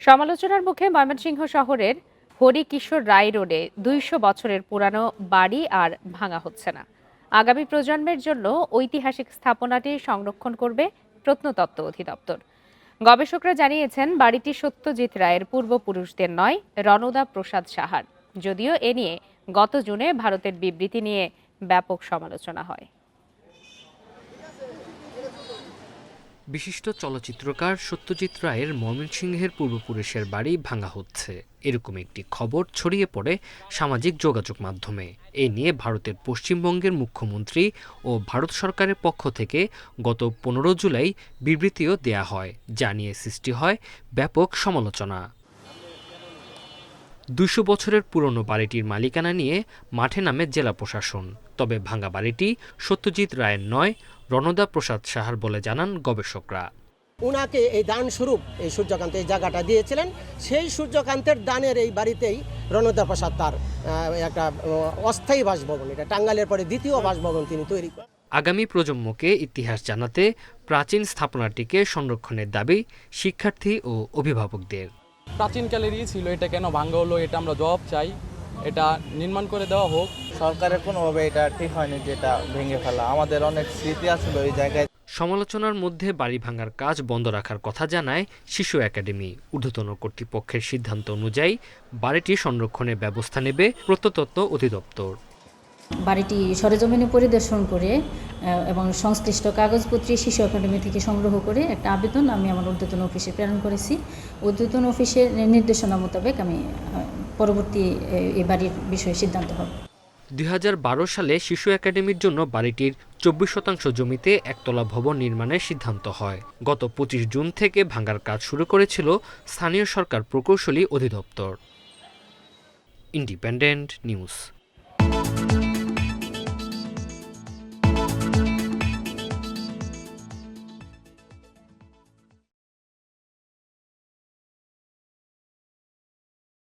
সমালোচনার মুখে ময়মনসিংহ শহরের হরিকিশোর রায় রোডে দুইশো বছরের পুরানো বাড়ি আর ভাঙা হচ্ছে না। আগামী প্রজন্মের জন্য ঐতিহাসিক স্থাপনাটি সংরক্ষণ করবে প্রত্নতত্ত্ব অধিদপ্তর। গবেষকরা জানিয়েছেন, বাড়িটি সত্যজিৎ রায়ের পূর্বপুরুষদের নয়, রণদা প্রসাদ সাহার। যদিও এ নিয়ে গত জুনে ভারতের বিবৃতি নিয়ে ব্যাপক সমালোচনা হয়। বিশিষ্ট চলচ্চিত্রকার সত্যজিৎ রায়ের ময়মনসিংহের পূর্বপুরুষের বাড়ি ভাঙা হচ্ছে। এরকম একটি খবর ছড়িয়ে পড়ে সামাজিক যোগাযোগ মাধ্যমে। এ নিয়ে ভারতের পশ্চিমবঙ্গের মুখ্যমন্ত্রী ও ভারত সরকারের পক্ষ থেকে গত পনেরো জুলাই বিবৃতিও দেয়া হয়, যা নিয়ে সৃষ্টি হয় ব্যাপক সমালোচনা। দুশো বছরের পুরনো বাড়িটির মালিকানা নিয়ে মাঠে নামে জেলা প্রশাসন, তবে ভাঙা বাড়িটি সত্যজিৎ রায়ের নয় রণদা প্রসাদ সাহার বলে জানান গবেষকরা। উনাকে এই দান স্বরূপ এই সূর্যকান্ত এই জায়গাটা দিয়েছিলেন। সেই সূর্যকান্তের দানের এই বাড়িতেই রণদা প্রসাদ তার একটা অস্থায়ী বাসভবন এটা টাঙ্গালের পরে দ্বিতীয় বাসভবন তিনি তৈরি করেন। আগামী প্রজন্মকে ইতিহাস জানাতে প্রাচীন স্থাপনাটিকে সংরক্ষণের দাবি শিক্ষার্থী ও অভিভাবকদের। প্রাচীনকালেরই ছিল এটা কেন ভাঙ্গা হলো এটা আমরা জবাব চাই। এটা নির্মাণ করে দেওয়া হোক। সরকারের কোনোভাবে এটা ঠিক হয়নি যে এটা ভেঙে ফেলা। আমাদের অনেক স্মৃতি আছে ওই জায়গায়। সমালোচনার মধ্যে বাড়ি ভাঙার কাজ বন্ধ রাখার কথা জানায় শিশু একাডেমি। ঊর্ধ্বতন কর্তৃপক্ষের সিদ্ধান্ত অনুযায়ী বাড়িটি সংরক্ষণের ব্যবস্থা নেবে প্রত্নতত্ত্ব অধিদপ্তর। বাড়িটি সরেজমিনে পরিদর্শন করে এবং সংশ্লিষ্ট কাগজপত্রে শিশু একাডেমি থেকে সংগ্রহ করে একটা আবেদন আমি আমার ঊর্ধ্বতন অফিসে প্রেরণ করেছি। ঊর্ধ্বতন অফিসের নির্দেশনা মোতাবেক আমি পরবর্তী এই বাড়ির বিষয়ে সিদ্ধান্ত হব। দুই সালে শিশু একাডেমির জন্য বাড়িটির চব্বিশ শতাংশ জমিতে একতলা ভবন নির্মাণের সিদ্ধান্ত হয়। গত পঁচিশ জুন থেকে ভাঙার কাজ শুরু করেছিল স্থানীয় সরকার প্রকৌশলী অধিদপ্তর। Independent news.